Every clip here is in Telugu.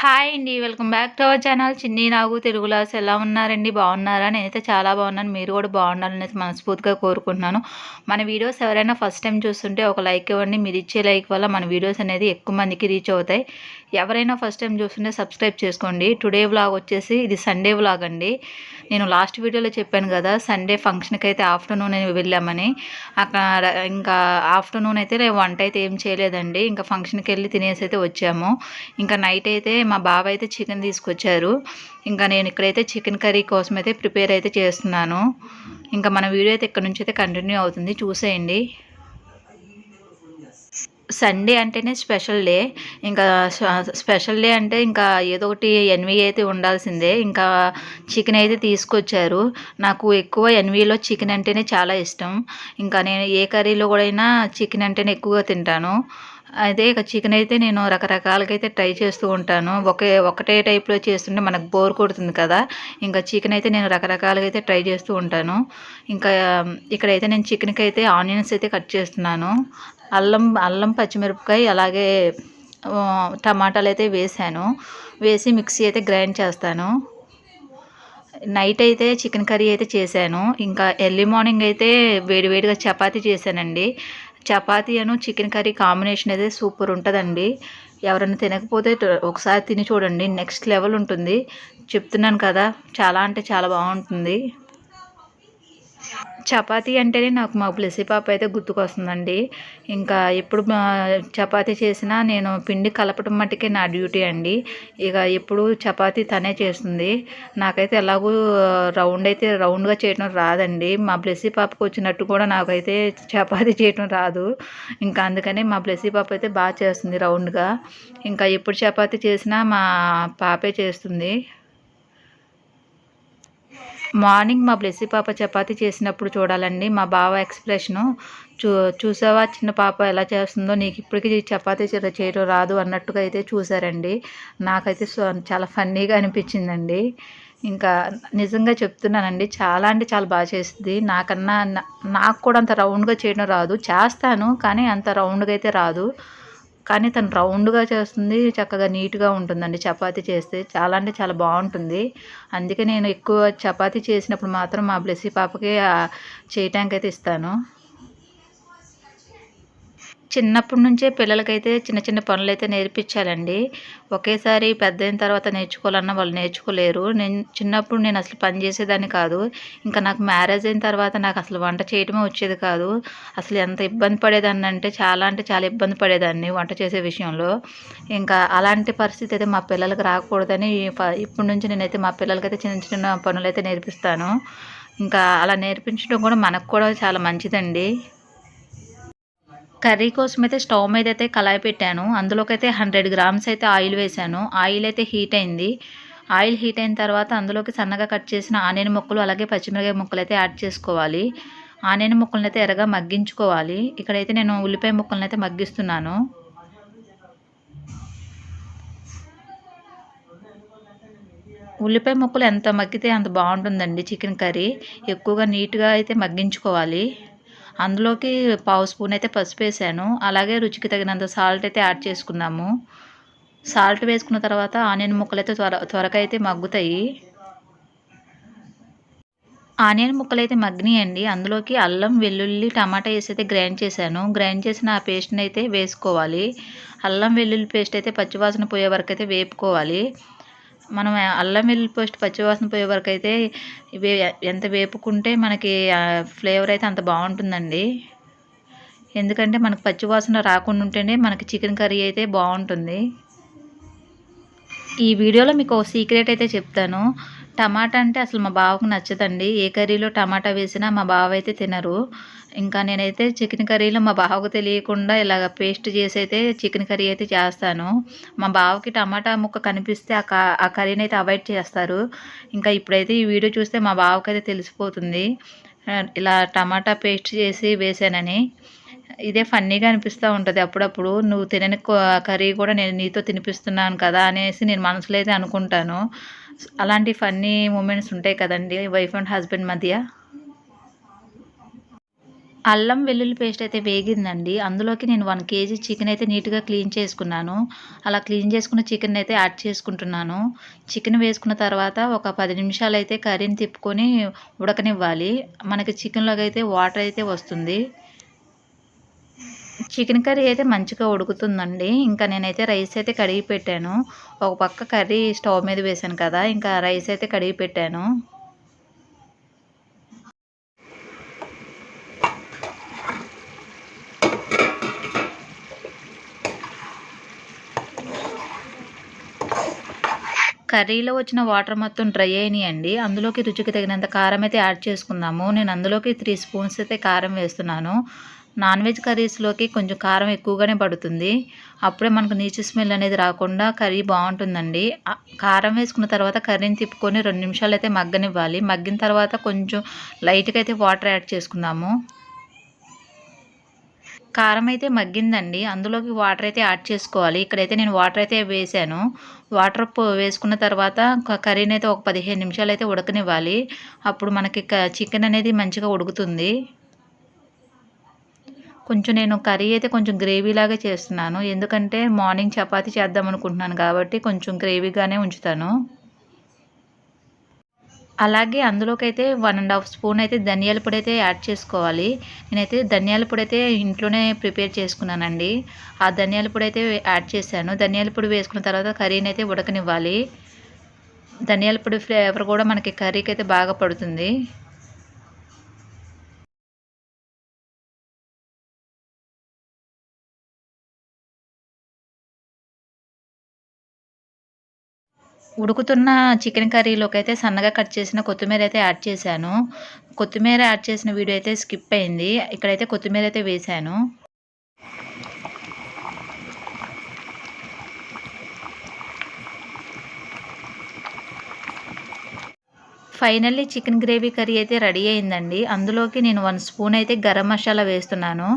హాయ్ అండి welcome back to our channel Chinni Nagu తెలుగులాస్ ఎలా ఉన్నారండి? బాగున్నారా? నేనైతే చాలా బాగున్నాను. మీరు కూడా బాగుండాలని అయితే మనస్ఫూర్తిగా కోరుకుంటున్నాను. మన వీడియోస్ ఎవరైనా ఫస్ట్ టైం చూస్తుంటే ఒక లైక్ ఇవ్వండి. మీరు ఇచ్చే లైక్ వల్ల మన వీడియోస్ అనేది ఎక్కువ మందికి రీచ్ అవుతాయి. ఎవరైనా ఫస్ట్ టైం చూస్తుంటే సబ్స్క్రైబ్ చేసుకోండి. టుడే వ్లాగ్ వచ్చేసి ఇది సండే వ్లాగ్ అండి. నేను లాస్ట్ వీడియోలో చెప్పాను కదా సండే ఫంక్షన్కి అయితే ఆఫ్టర్నూన్ వెళ్ళామని. అక్కడ ఇంకా ఆఫ్టర్నూన్ అయితే వంట అయితే ఏం చేయలేదండి. ఇంకా ఫంక్షన్కి వెళ్ళి తినేసి అయితే వచ్చాము. ఇంకా నైట్ అయితే మా బాబాయ్ అయితే చికెన్ తీసుకొచ్చారు. ఇంకా నేను ఇక్కడైతే చికెన్ కర్రీ కోసం అయితే ప్రిపేర్ అయితే చేస్తున్నాను. ఇంకా మన వీడియో అయితే ఇక్కడ నుంచి అయితే కంటిన్యూ అవుతుంది. చూసేయండి. సండే అంటేనే స్పెషల్ డే. ఇంకా స్పెషల్ డే అంటే ఇంకా ఏదో ఒకటి ఎన్వి అయితే ఉండాల్సిందే. ఇంకా చికెన్ అయితే తీసుకొచ్చారు. నాకు ఎక్కువ ఎన్వీలో చికెన్ అంటేనే చాలా ఇష్టం. ఇంకా నేను ఏ కర్రీలో కూడా అయినా చికెన్ అంటేనే ఎక్కువగా తింటాను. అదే ఇక చికెన్ అయితే నేను రకరకాలుగా అయితే ట్రై చేస్తూ ఉంటాను. ఒకే ఒకటే టైప్లో చేస్తుంటే మనకు బోర్ కొడుతుంది కదా. ఇంకా చికెన్ అయితే నేను రకరకాలుగా అయితే ట్రై చేస్తూ ఉంటాను. ఇంకా ఇక్కడైతే నేను చికెన్కి అయితే ఆనియన్స్ అయితే కట్ చేస్తున్నాను. అల్లం అల్లం పచ్చిమిరపకాయ అలాగే టమాటాలు అయితే వేసాను. వేసి మిక్సీ అయితే గ్రైండ్ చేస్తాను. నైట్ అయితే చికెన్ కర్రీ అయితే చేశాను. ఇంకా ఎర్లీ మార్నింగ్ అయితే వేడివేడిగా చపాతీ చేశానండి. చపాతీ అను చికెన్ కర్రీ కాంబినేషన్ అయితే సూపర్ ఉంటుందండి. ఎవరైనా తినకపోతే ఒకసారి తిని చూడండి. నెక్స్ట్ లెవెల్ ఉంటుంది. చెప్తున్నాను కదా చాలా అంటే చాలా బాగుంటుంది. చపాతీ అంటేనే నాకు మా బ్లెస్సీ పాప అయితే గుర్తుకొస్తుందండి. ఇంకా ఎప్పుడు చపాతీ చేసినా నేను పిండి కలపడం మట్టుకే నా డ్యూటీ అండి. ఇక ఎప్పుడు చపాతీ తనే చేస్తుంది. నాకైతే ఎలాగూ రౌండ్ అయితే రౌండ్గా చేయడం రాదండి. మా బ్లెస్సీ పాపకు వచ్చినట్టు కూడా నాకైతే చపాతీ చేయడం రాదు. ఇంకా అందుకని మా బ్లెస్సీ పాప అయితే బాగా చేస్తుంది రౌండ్గా. ఇంకా ఎప్పుడు చపాతీ చేసినా మా పాపే చేస్తుంది. మార్నింగ్ మా బ్లెస్సి పాప చపాతి చేసినప్పుడు చూడాలండి. మా బావ ఎక్స్ప్రెషను చూ చూసావా చిన్న పాప ఎలా చేస్తుందో? నీకు ఇప్పటికీ చపాతీ చేయడం రాదు అన్నట్టుగా అయితే చూసారండి. నాకైతే చాలా ఫన్నీగా అనిపించిందండి. ఇంకా నిజంగా చెప్తున్నానండి చాలా అంటే చాలా బాగా చేస్తుంది. నాకన్నా నాకు కూడా అంత రౌండ్గా చేయడం రాదు. చేస్తాను కానీ అంత రౌండ్గా అయితే రాదు. కానీ తను రౌండ్గా చేస్తుంది చక్కగా నీట్గా ఉంటుందండి. చపాతీ చేస్తే చాలా అంటే చాలా బాగుంటుంది. అందుకే నేను ఎక్కువ చపాతీ చేసినప్పుడు మాత్రం మా బ్లెస్సీ పాపకి చేయటానికి అయితే ఇస్తాను. చిన్నప్పటి నుంచే పిల్లలకైతే చిన్న చిన్న పనులు అయితే నేర్పించాలండి. ఒకేసారి పెద్ద అయిన తర్వాత నేర్చుకోవాలన్నా వాళ్ళు నేర్చుకోలేరు. నేను చిన్నప్పుడు నేను అసలు పని చేసేదాన్ని కాదు. ఇంకా నాకు మ్యారేజ్ అయిన తర్వాత నాకు అసలు వంట చేయటమే వచ్చేది కాదు. అసలు ఎంత ఇబ్బంది పడేదాన్ని అంటే చాలా అంటే చాలా ఇబ్బంది పడేదాన్ని వంట చేసే విషయంలో. ఇంకా అలాంటి పరిస్థితి అయితే మా పిల్లలకి రాకూడదని ఇప్పటి నుంచి నేనైతే మా పిల్లలకైతే చిన్న చిన్న పనులు అయితే నేర్పిస్తాను. ఇంకా అలా నేర్పించడం కూడా మనకు కూడా చాలా మంచిదండి. కర్రీ కోసం అయితే స్టవ్ మీద అయితే కళాయి పెట్టాను. అందులోకి అయితే హండ్రెడ్ గ్రామ్స్ అయితే ఆయిల్ వేసాను ఆయిల్ అయితే హీట్ అయింది. ఆయిల్ హీట్ అయిన తర్వాత అందులోకి సన్నగా కట్ చేసిన ఆనియన్ ముక్కలు అలాగే పచ్చిమిరకాయ ముక్కలు అయితే యాడ్ చేసుకోవాలి. ఆనియన్ ముక్కలను అయితే ఎరగా మగ్గించుకోవాలి. ఇక్కడైతే నేను ఉల్లిపాయ ముక్కలను అయితే మగ్గిస్తున్నాను. ఉల్లిపాయ ముక్కలు ఎంత మగ్గితే అంత బాగుంటుందండి చికెన్ కర్రీ. ఎక్కువగా నీట్గా అయితే మగ్గించుకోవాలి. అందులోకి పావు స్పూన్ అయితే పసుపు వేసాను. అలాగే రుచికి తగినంత సాల్ట్ అయితే యాడ్ చేసుకున్నాము. సాల్ట్ వేసుకున్న తర్వాత ఆనియన్ ముక్కలు అయితే త్వర త్వరగా అయితే మగ్గుతాయి. ఆనియన్ ముక్కలు అయితే మగ్గినాయండి. అందులోకి అల్లం వెల్లుల్లి టమాటా వేసి అయితే గ్రైండ్ చేశాను. గ్రైండ్ చేసిన ఆ పేస్ట్ని అయితే వేసుకోవాలి. అల్లం వెల్లుల్లి పేస్ట్ అయితే పచ్చివాసన పోయే వరకు అయితే వేపుకోవాలి. మనం అల్లం వెల్లుల్లి పేస్ట్ పచ్చివాసన పోయే వరకు అయితే ఇవి ఎంత వేపుకుంటే మనకి ఫ్లేవర్ అయితే అంత బాగుంటుందండి. ఎందుకంటే మనకు పచ్చివాసన రాకుండా ఉంటేనే మనకి చికెన్ కర్రీ అయితే బాగుంటుంది. ఈ వీడియోలో మీకు సీక్రెట్ అయితే చెప్తాను. టమాటా అంటే అసలు మా బావకు నచ్చదండి. ఏ కర్రీలో టమాటా వేసినా మా బావ అయితే తినరు. ఇంకా నేనైతే చికెన్ కర్రీలో మా బావకు తెలియకుండా ఇలాగ పేస్ట్ చేసి అయితే చికెన్ కర్రీ అయితే చేస్తాను. మా బావకి టమాటా ముక్క కనిపిస్తే ఆ ఆ కర్రీని అయితే అవాయిడ్ చేస్తారు. ఇంకా ఇప్పుడైతే ఈ వీడియో చూస్తే మా బావకి అయితే తెలిసిపోతుంది ఇలా టమాటా పేస్ట్ చేసి వేసానని. ఇదే ఫన్నీగా అనిపిస్తూ ఉంటుంది అప్పుడప్పుడు. నువ్వు తినని కర్రీ కూడా నేను నీతో తినిపిస్తున్నాను కదా అనేసి నేను మనసులో అయితే అనుకుంటాను. అలాంటి ఫన్నీ మూమెంట్స్ ఉంటాయి కదండి వైఫ్ అండ్ హస్బెండ్ మధ్య? అల్లం వెల్లుల్లి పేస్ట్ అయితే వేగిందండి. అందులోకి నేను వన్ కేజీ చికెన్ అయితే నీట్గా క్లీన్ చేసుకున్నాను. అలా క్లీన్ చేసుకున్న చికెన్ అయితే యాడ్ చేసుకుంటున్నాను. చికెన్ వేసుకున్న తర్వాత ఒక పది నిమిషాలు అయితే కర్రీని తిప్పుకొని ఉడకనివ్వాలి. మనకి చికెన్లోకి అయితే వాటర్ అయితే వస్తుంది. చికెన్ కర్రీ అయితే మంచిగా ఉడుకుతుందండి. ఇంకా నేనైతే రైస్ అయితే కడిగి పెట్టాను. ఒక పక్క కర్రీ స్టవ్ మీద వేసాను కదా ఇంకా రైస్ అయితే కడిగి పెట్టాను. కర్రీలో వచ్చిన వాటర్ మొత్తం డ్రై అయినాయండి. అందులోకి రుచికి తగినంత కారం అయితే యాడ్ చేసుకుందాము. నేను అందులోకి త్రీ స్పూన్స్ అయితే కారం వేస్తున్నాను. నాన్ వెజ్ కర్రీస్లోకి కొంచెం కారం ఎక్కువగానే పడుతుంది. అప్పుడే మనకు నీచు స్మెల్ అనేది రాకుండా కర్రీ బాగుంటుందండి. కారం వేసుకున్న తర్వాత కర్రీని తిప్పుకొని రెండు నిమిషాలు అయితే మగ్గనివ్వాలి. మగ్గిన తర్వాత కొంచెం లైట్గా అయితే వాటర్ యాడ్ చేసుకుందాము. కారం అయితే మగ్గిందండి. అందులోకి వాటర్ అయితే యాడ్ చేసుకోవాలి. ఇక్కడైతే నేను వాటర్ అయితే వేసాను. వాటర్ వేసుకున్న తర్వాత కర్రీని అయితే ఒక పదిహేను నిమిషాలు అయితే ఉడకనివ్వాలి. అప్పుడు మనకి చికెన్ అనేది మంచిగా ఉడుకుతుంది. కొంచెం నేను కర్రీ అయితే కొంచెం గ్రేవీ లాగా చేస్తున్నాను. ఎందుకంటే మార్నింగ్ చపాతీ చేద్దాం అనుకుంటున్నాను కాబట్టి కొంచెం గ్రేవీగానే ఉంచుతాను. అలాగే అందులోకి అయితే వన్ అండ్ హాఫ్ స్పూన్ అయితే ధనియాల పొడి అయితే యాడ్ చేసుకోవాలి. నేనైతే ధనియాల పొడి అయితే ఇంట్లోనే ప్రిపేర్ చేసుకున్నానండి. ఆ ధనియాల పొడి అయితే యాడ్ చేశాను. ధనియాల పొడి వేసుకున్న తర్వాత కర్రీని అయితే ఉడకనివ్వాలి. ధనియాల పొడి ఫ్లేవర్ కూడా మనకి కర్రీకి అయితే బాగా పడుతుంది. ఉడుకుతున్న చికెన్ కర్రీలోకి అయితే సన్నగా కట్ చేసిన కొత్తిమీర అయితే యాడ్ చేశాను. కొత్తిమీర యాడ్ చేసిన వీడియో అయితే స్కిప్ అయింది. ఇక్కడైతే కొత్తిమీర అయితే వేశాను. ఫైనల్లీ చికెన్ గ్రేవీ కర్రీ అయితే రెడీ అయిందండి. అందులోకి నేను వన్ స్పూన్ అయితే గరం మసాలా వేస్తున్నాను.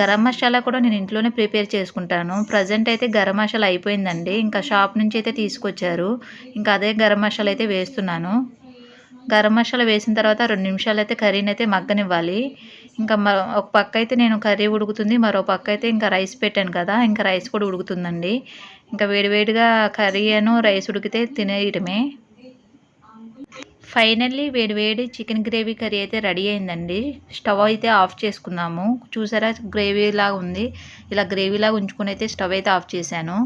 గరం మసాలా కూడా నేను ఇంట్లోనే ప్రిపేర్ చేసుకుంటాను. ప్రజెంట్ అయితే గరం మసాలా అయిపోయిందండి. ఇంకా షాప్ నుంచి అయితే తీసుకొచ్చారు. ఇంకా అదే గరం మసాలా అయితే వేస్తున్నాను. గరం మసాలా వేసిన తర్వాత రెండు నిమిషాలు అయితే కర్రీని అయితే మగ్గనివ్వాలి. ఇంకా ఒక పక్క అయితే నేను కర్రీ ఉడుకుతుంది. మరో పక్క అయితే ఇంకా రైస్ పెట్టాను కదా ఇంకా రైస్ కూడా ఉడుకుతుందండి. ఇంకా వేడివేడిగా కర్రీ అను రైస్ ఉడికితే తినేయటమే. ఫైనల్లీ వేడి వేడి చికెన్ గ్రేవీ కర్రీ అయితే రెడీ అయిందండి. స్టవ్ అయితే ఆఫ్ చేసుకున్నాము. చూసారా? గ్రేవీ లాగా ఉంది. ఇలా గ్రేవీ లాగా ఉంచుకుని అయితే స్టవ్ అయితే ఆఫ్ చేశాను.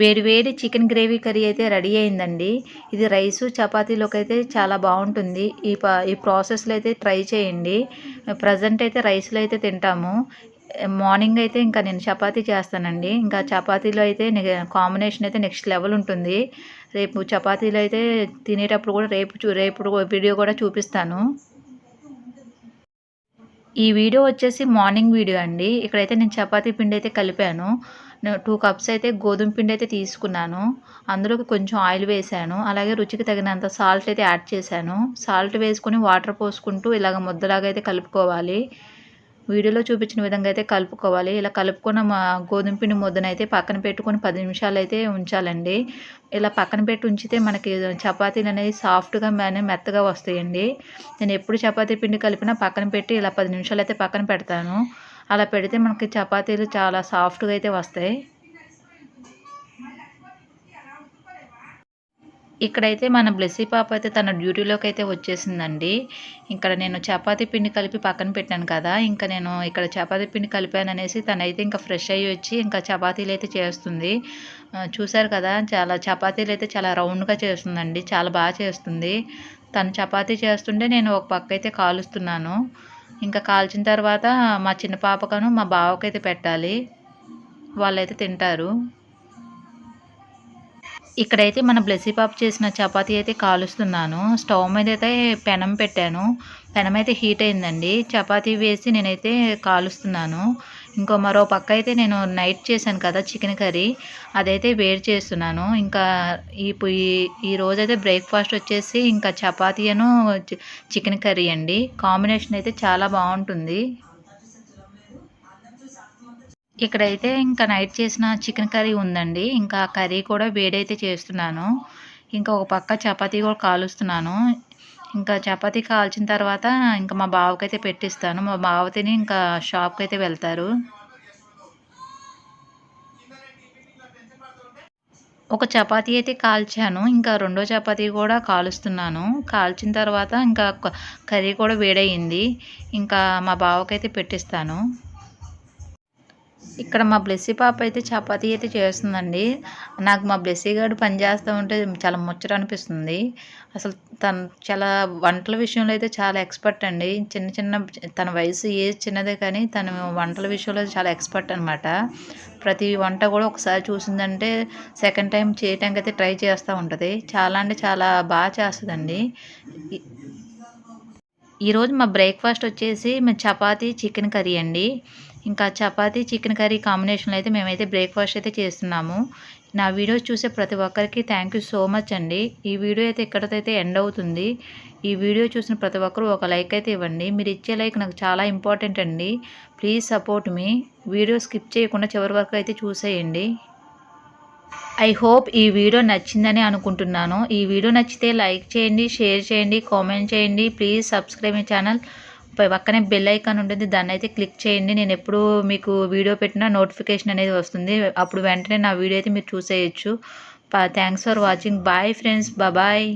వేడి వేడి చికెన్ గ్రేవీ కర్రీ అయితే రెడీ అయిందండి. ఇది రైసు చపాతీలోకి అయితే చాలా బాగుంటుంది. ఈ ఈ ప్రాసెస్లో అయితే ట్రై చేయండి. ప్రజెంట్ అయితే రైస్లో అయితే తింటాము. మార్నింగ్ అయితే ఇంకా నేను చపాతీ చేస్తానండి. ఇంకా చపాతీలో అయితే కాంబినేషన్ అయితే నెక్స్ట్ లెవెల్ ఉంటుంది. రేపు చపాతీలు అయితే తినేటప్పుడు కూడా రేపు రేపు వీడియో కూడా చూపిస్తాను. ఈ వీడియో వచ్చేసి మార్నింగ్ వీడియో అండి. ఇక్కడైతే నేను చపాతీ పిండి అయితే కలిపాను. టూ కప్స్ అయితే గోధుమ పిండి అయితే తీసుకున్నాను. అందులోకి కొంచెం ఆయిల్ వేసాను. అలాగే రుచికి తగినంత సాల్ట్ అయితే యాడ్ చేశాను. సాల్ట్ వేసుకొని వాటర్ పోసుకుంటూ ఇలాగ ముద్దలాగా అయితే కలుపుకోవాలి. వీడియోలో చూపించిన విధంగా అయితే కలుపుకోవాలి. ఇలా కలుపుకున్న మా గోధుమ పిండి ముద్దనైతే పక్కన పెట్టుకొని పది నిమిషాలు అయితే ఉంచాలండి. ఇలా పక్కన పెట్టి ఉంచితే మనకి చపాతీలు అనేది సాఫ్ట్గా మెత్తగా వస్తాయండి. నేను ఎప్పుడు చపాతీ పిండి కలిపినా పక్కన పెట్టి ఇలా పది నిమిషాలు అయితే పక్కన పెడతాను. అలా పెడితే మనకి చపాతీలు చాలా సాఫ్ట్గా అయితే వస్తాయి. ఇక్కడైతే మన బ్లెస్సీ పాప అయితే తన డ్యూటీలోకి అయితే వచ్చేసిందండి. ఇక్కడ నేను చపాతీ పిండి కలిపి పక్కన పెట్టాను కదా ఇంకా నేను ఇక్కడ చపాతీ పిండి కలిపాను అనేసి తనైతే ఇంకా ఫ్రెష్ అయ్యి వచ్చి ఇంకా చపాతీలు అయితే చేస్తుంది. చూసారు కదా చాలా చపాతీలు అయితే చాలా రౌండ్గా చేస్తుందండి చాలా బాగా చేస్తుంది. తను చపాతీ చేస్తుంటే నేను ఒక పక్క అయితే కాలుస్తున్నాను. ఇంకా కాల్చిన తర్వాత మా చిన్న పాపకను మా బావకైతే పెట్టాలి. వాళ్ళైతే తింటారు. ఇక్కడైతే మన బ్లెస్సీ పాప చేసిన చపాతీ అయితే కాలుస్తున్నాను. స్టవ్ మీద అయితే పెనం పెట్టాను. పెనం అయితే హీట్ అయిందండి. చపాతీ వేసి నేనైతే కాలుస్తున్నాను. ఇంకో మరో పక్క అయితే నేను నైట్ చేశాను కదా చికెన్ కర్రీ. అదైతే వేడి చేస్తున్నాను. ఇంకా ఈ ఈ రోజైతే బ్రేక్ఫాస్ట్ వచ్చేసి ఇంకా చపాతీను చికెన్ కర్రీ అండి. కాంబినేషన్ అయితే చాలా బాగుంటుంది. ఇక్కడైతే ఇంకా నైట్ చేసిన చికెన్ కర్రీ ఉందండి. ఇంకా కర్రీ కూడా వేడైతే చేస్తున్నాను. ఇంకా ఒక పక్క చపాతీ కూడా కాలుస్తున్నాను. ఇంకా చపాతీ కాల్చిన తర్వాత ఇంకా మా బావకైతే పెట్టిస్తాను. మా బావ తిని ఇంకా షాప్కి అయితే వెళ్తారు. ఒక చపాతీ అయితే కాల్చాను. ఇంకా రెండో చపాతీ కూడా కాలుస్తున్నాను. కాల్చిన తర్వాత ఇంకా కర్రీ కూడా వేడయింది. ఇంకా మా బావకైతే పెట్టిస్తాను. ఇక్కడ మా బ్లెస్సీ పాప అయితే చపాతీ అయితే చేస్తుందండి. నాకు మా బ్లెస్సీ గారు పని చేస్తూ ఉంటే చాలా ముచ్చట అనిపిస్తుంది. అసలు తను చాలా వంటల విషయంలో అయితే చాలా ఎక్స్పర్ట్ అండి. చిన్న చిన్న తన వయసు ఏజ్ చిన్నదే కానీ తను వంటల విషయంలో చాలా ఎక్స్పర్ట్ అనమాట ప్రతి వంట కూడా ఒకసారి చూసిందంటే సెకండ్ టైం చేయటానికి అయితే ట్రై చేస్తూ ఉంటుంది. చాలా అంటే చాలా బాగా చేస్తుందండి. ఈరోజు మా బ్రేక్ఫాస్ట్ వచ్చేసి మేము చపాతీ చికెన్ కర్రీ అండి. ఇంకా చపాతీ చికెన్ కర్రీ కాంబినేషన్లో అయితే మేమైతే బ్రేక్ఫాస్ట్ అయితే చేస్తున్నాము. నా వీడియోస్ చూసే ప్రతి ఒక్కరికి థ్యాంక్ యూ సో మచ్ అండి. ఈ వీడియో అయితే ఇక్కడైతే ఎండ్ అవుతుంది. ఈ వీడియో చూసిన ప్రతి ఒక్కరు ఒక లైక్ అయితే ఇవ్వండి. మీరు ఇచ్చే లైక్ నాకు చాలా ఇంపార్టెంట్ అండి. ప్లీజ్ సపోర్ట్ మీ వీడియో స్కిప్ చేయకుండా చివరి వరకు అయితే చూసేయండి. ఐ హోప్ ఈ వీడియో నచ్చిందని అనుకుంటున్నాను. ఈ వీడియో నచ్చితే లైక్ చేయండి షేర్ చేయండి కామెంట్ చేయండి. ప్లీజ్ సబ్స్క్రైబ్ మై ఛానల్ పక్కనే బెల్ ఐకాన్ ఉంటుంది. దాన్ని అయితే క్లిక్ చేయండి. నేను ఎప్పుడు మీకు వీడియో పెట్టినా నోటిఫికేషన్ అనేది వస్తుంది. అప్పుడు వెంటనే నా వీడియో అయితే మీరు చూసేయచ్చు. Thanks for watching bye friends bye